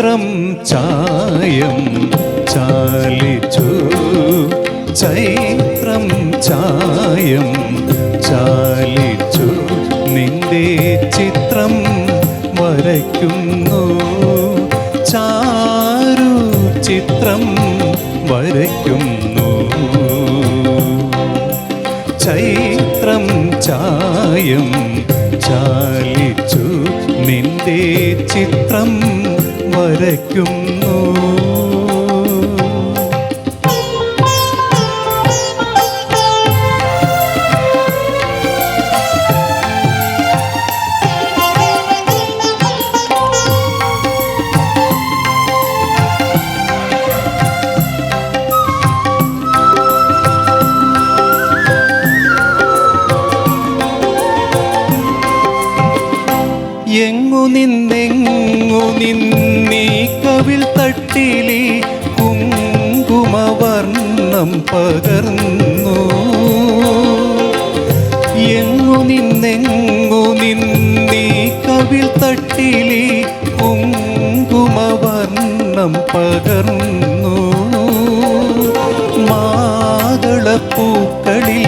നേത്രം ചായം ചാലിച്ചു. ചൈത്രം ചായം ചാലിച്ചു. നിന്റെ ചിത്രം വരയ്ക്കുന്നു. ചാരു ചിത്രം വരയ്ക്കുന്നു. ചൈത്രം ചായം ചാലിച്ചു. നിന്റെ ചിത്രം വരയ്ക്കുന്നു. എങ്ങു നിന്നെങ്ങു നിന്നീ തട്ടിലി കുങ്കുമവർണം പകർന്നു. എങ്ങു നിന്നെങ്ങു നിന്നീ കവിൽ തട്ടിലി കുങ്കുമവർണം പകർന്നു. മാതളപ്പൂക്കളിൽ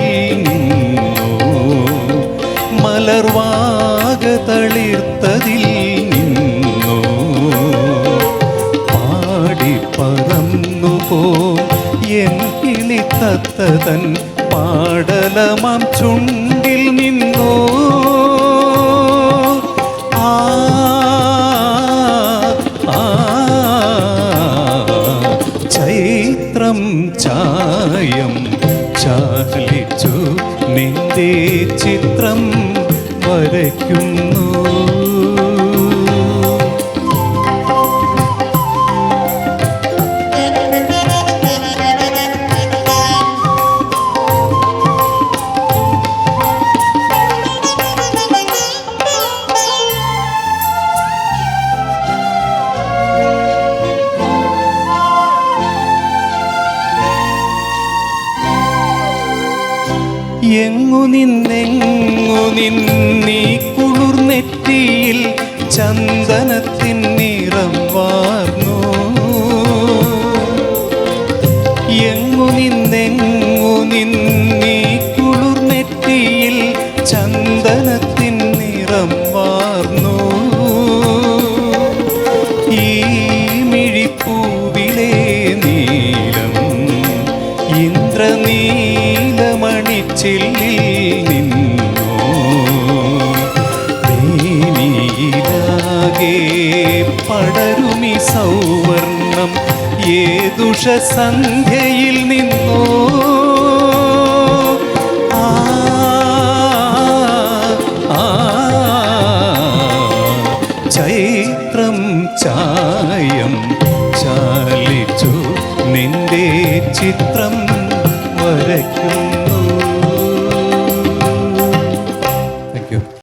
നിന്നു കിളിത്തത്തതൻ പാടലമാം ചുണ്ടിൽ നിന്നോ? ആ ചൈത്രം ചായം ചാലിച്ചു നിന്റെ ചിത്രം വരയ്ക്കുന്നു. എങ്ങു നിന്നെങ്ങു നിന്നീ കുളിർനെറ്റിയിൽ ചന്ദനത്തിൻ ഇന്ദ്രനീലമണിച്ചില്ലിൽ നിന്നു? നീനിയിലാകെ പടരുമി സൗവർണം ഏതുഷ സന്ധ്യയിൽ നിന്റെ ചിത്രം വരയ്ക്കുന്നു